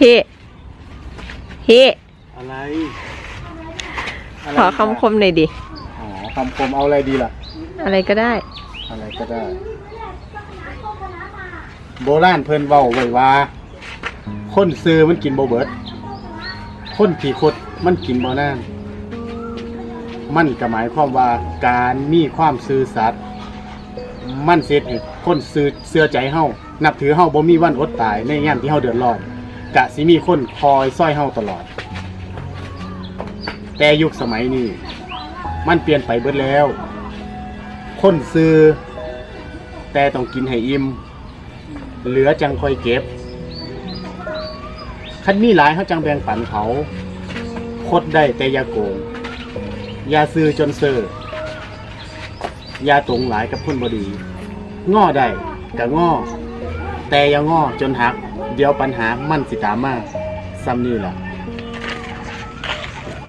เฮ้เฮ้อะไรขอคำคมหน่อยดิ อ๋อคำคมเอาอะไรดีล่ะ อะไรก็ได้ อะไรก็ได้ โบราณเพิ่นเว้าไว้ว่า คนซื้อมันกินบ่เบิด คนผีคดมันกินบ่นาน มันก็หมายความว่าการมีความซื่อสัตย์มันเสียให้คนซื้อเสื้อใจเฮานับถือเฮาบ่มีวันอดตายในยามที่เฮาเดือดร้อน กะสิมีคนคอยซ้อยเฮาตลอด แต่ยุคสมัยนี้ มันเปลี่ยนไปเบิดแล้ว คนซื้อ แต่ต้องกินให้อิ่มเหลือจังคอยเก็บ คันมีหลายเขาจังแบ่งปันเขาคดได้แต่อย่าโกง อย่าซื้อจนเซอร์อย่าตรงหลายกับคนบดี ง้อได้กะง้อ แต่อย่าง้อจนหัก เดี๋ยวปัญหามันสิตามมาซ้ำนี่แหละ